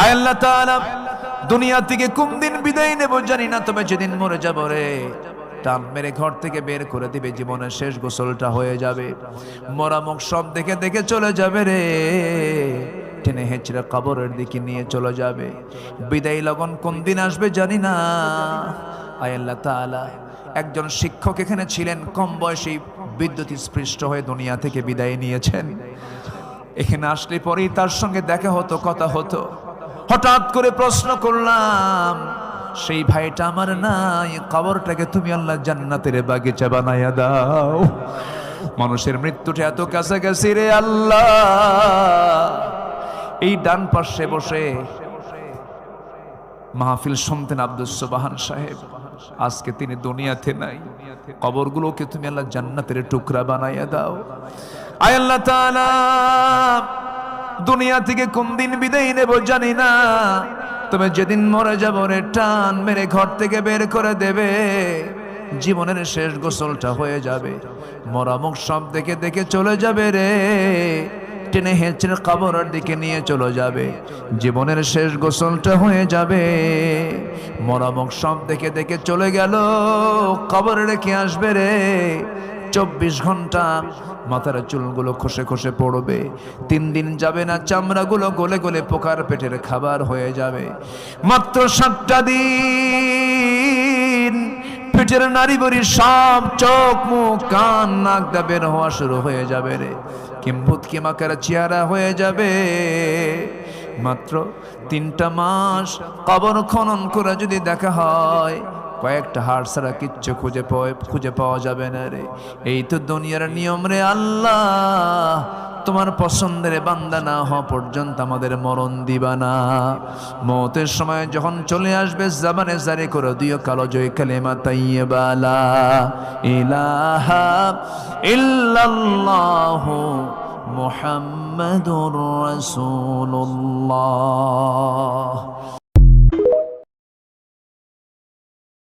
আয় আল্লাহ তাআলা, দুনিয়া থেকে কোন দিন বিদায় নেব জানি না, তবে যেদিন মরে যাব রে। টান মেরে ঘর থেকে বের করে দিবে, জীবনের শেষ গোসলটা হয়ে যাবে। মরা মুখ সব দেখে দেখে চলে যাবে রে। টেনে হেঁচড়ে কবরের দিকে নিয়ে চলে যাবে। বিদায় লগন কোন দিন আসবে জানি না। আয় আল্লাহ একজন শিক্ষক এখানে ছিলেন, কম বয়সী বিদ্যুৎ স্পৃষ্ট হয়ে দুনিয়া থেকে বিদায় নিয়েছেন। এখানে আসলে পরেই তার সঙ্গে দেখা হতো, কথা হতো। হঠাৎ করে প্রশ্ন করলাম, সেই ভাইটা আমার নাই, কবরটাকে তুমি আল্লাহ জান্নাতের বাগিচা বানাইয়া দাও। মানুষের মৃত্যুটা এত কাছাকাছি রে আল্লাহ। এই ডান পাশে বসে মাহফিল শুনতেন আব্দুল সুবাহান সাহেব। আজকে তিনি দুনিয়াতে নাই, কবরগুলোকে তুমি আল্লাহ জান্নাতের টুকরা বানাইয়া দাও। আয় আল্লাহ তাআলা। দুনিয়া থেকে কোন দিন বিদায় নেব জানি না। তবে যেদিন মরে যাব রে টান মেরে ঘর থেকে বের করে দেবে। জীবনের শেষ গোসলটা হয়ে যাবে। মরামুখ সব দেখে দেখে চলে যাবে রে। টেনে হেঁচড়ে কবরের দিকে নিয়ে চলে যাবে। জীবনের শেষ গোসলটা হয়ে যাবে। মরামুখ সব দেখে দেখে চলে গেল। কবরে রেখে আসবে রে। চব্বিশ ঘণ্টা। মাথার চুলগুলো খসে খসে পড়বে। তিন দিন যাবে না, চামড়াগুলো গলে গলে পোকার পেটের খাবার হয়ে যাবে। মাত্র সাতটা দিন পেটের নারী বড়ি সব চোখ, মুখ, কান, নাক দা বের হওয়া শুরু হয়ে যাবে রে। কিম্ভূত কিমাকার চেহারা হয়ে যাবে। মাত্র তিনটা মাস কবর খনন করে যদি দেখা হয়, কয়েকটা হাড় ছাড়া কিচ্ছু খুঁজে খুঁজে পাওয়া যাবে না রে। এই তো দুনিয়ার নিয়ম রে আল্লাহ। তোমার পছন্দের বান্দা না হওয়া পর্যন্ত আমাদের মরণ দিবা না। মতের সময় যখন চলে আসবে জামানে জারি করে দিও, কালো জয় কালেমা তাইয়েবালা ইলাহা ইল্লাল্লাহু محمد رسول الله.